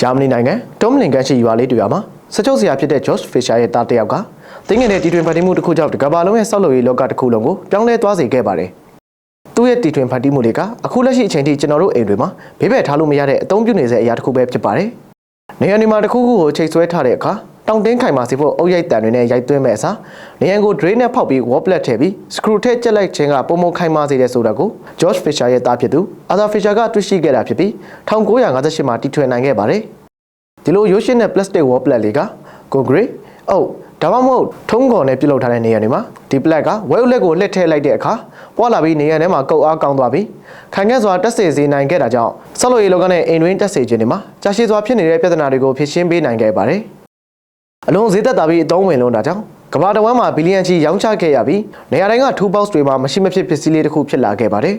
ဂျာမနီနိုင်ငံဒိုမနင်ကန်ရှိရွာလေးတူရွာမှာစချုပ်ဆရာဖြစ်တဲ့ George Fisher ရဲ့သားတစ်ယောက်ကတင်းငယ်တဲ့တီထွင်ဖန်တီးမှုတစ်ခုကြောင့်တကမ္ဘာလုံးရဲ့ဆောက်လုပ်ရေးလောကတစ်ခုလုံးကိုပြောင်းလဲသွားစေခဲ့ပါတယ်။သူ့ရဲ့တီထွင်ဖန်တီးမှုတွေကအခုလက်ရှိအချိန်ထိကျွန်တော်တို့အိမ်တွေမှာဘေးဘက်ထားလို့မရတဲ့အသုံးပြုနေစေအရာတစ်ခုပဲဖြစ်ပါတယ်။နေရာဒီမှာတစ်ခုခုကိုချိတ်ဆွဲထားတဲ့အခါ တောင်တင်းခိုင်မာစေဖို့အုတ်ရိုက်တန်တွေနဲ့ရိုက်သွင်းမဲ့အစားနေရန်ကို drain နဲ့ဖောက်ပြီး wall plate ထည့်ပြီး screw ထည့်ကျက်လိုက်ခြင်းကပုံမခိုင်မာစေတဲ့ဆိုတာကို George Fisher ရဲ့သားဖြစ်သူ Arthur Fisher ကတွေ့ရှိခဲ့တာဖြစ်ပြီး1958မှာတီထွင်နိုင်ခဲ့ပါတယ်။ဒီလိုရိုးရှင်းတဲ့ plastic wall plate လေးက concrete အုတ်ဒါမှမဟုတ်ထုံးကော်နဲ့ပြုလုပ်ထားတဲ့နေရာတွေမှာဒီ plate ကဝဲဥလက်ကိုလှည့်ထည့်လိုက်တဲ့အခါပွာလာပြီးနေရာထဲမှာကုတ်အားကောင်းသွားပြီးခိုင်ခဲ့စွာတက်စေစေနိုင်ခဲ့တာကြောင့်ဆောက်လုပ်ရေးလောကနဲ့အိမ်တွင်းတက်စေခြင်းတွေမှာကြာရှည်စွာဖြစ်နေတဲ့ပြဿနာတွေကိုဖြေရှင်းပေးနိုင်ခဲ့ပါတယ်။ အလုံးဈေးသက်သာပြီးအသုံးဝင်လုံးတာကြောင့်ကမ္ဘာတစ်ဝန်းမှာဘီလီယံချီရောင်းချခဲ့ရပြီးနေရာတိုင်းက2 box တွေမှာမရှိမဖြစ်ပစ္စည်းလေးတစ်ခုဖြစ်လာခဲ့ပါတယ်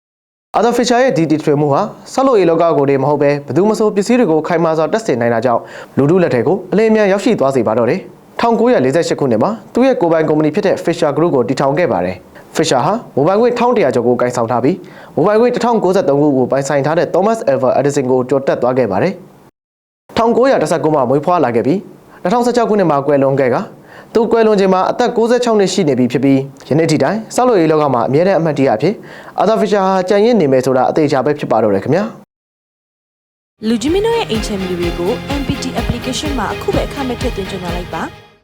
။ Arthur Fisher ရဲ့ဒီတီထွင်မှုဟာဆောက်လုပ်ရေးလောကကိုတည်းမဟုတ်ပဲဘယ်သူမှမဆိုပစ္စည်းတွေကိုခိုင်မာစွာတက်ဆင်နိုင်တာကြောင့်လူထုလက်ထက်ကိုအလင်းအမြန်ရောက်ရှိသွားစေပါတော့တယ်။1948ခုနှစ်မှာသူ့ရဲ့ကိုယ်ပိုင်ကုမ္ပဏီဖြစ်တဲ့ Fisher Group ကိုတည်ထောင်ခဲ့ပါတယ်။ Fisher ဟာမိုဘိုင်းခွေ1100ကျော်ကိုကိုင်ဆောင်ထားပြီးမိုဘိုင်းခွေ1093ခုကိုပိုင်ဆိုင်ထားတဲ့ Thomas Alva Edison ကိုကြော်တက်သွားခဲ့ပါတယ်။1919မှာမွေးဖွားလာခဲ့ပြီး 2016ခုနှစ်မှာကွယ်လွန်ခဲ့ကသူကွယ်လွန်ချိန်မှာအသက်66နှစ်ရှိနေပြီဖြစ်ပြီးယနေ့ထိတိုင်ဆောက်လုပ်ရေးလောကမှာအမြဲတမ်းအမှတ်တရအဖြစ်အာသာဖီရှာဟာကြံ့ရင့်နေမယ်ဆိုတာအသေးချာပဲဖြစ်ပါတော့တယ်ခင်ဗျာလူကြီးမင်းတို့ရဲ့အိမ်ချမ်းမီတွေကို MPT application မှာအခုပဲအခမဲ့ထည့်သွင်းကြလာလိုက်ပါ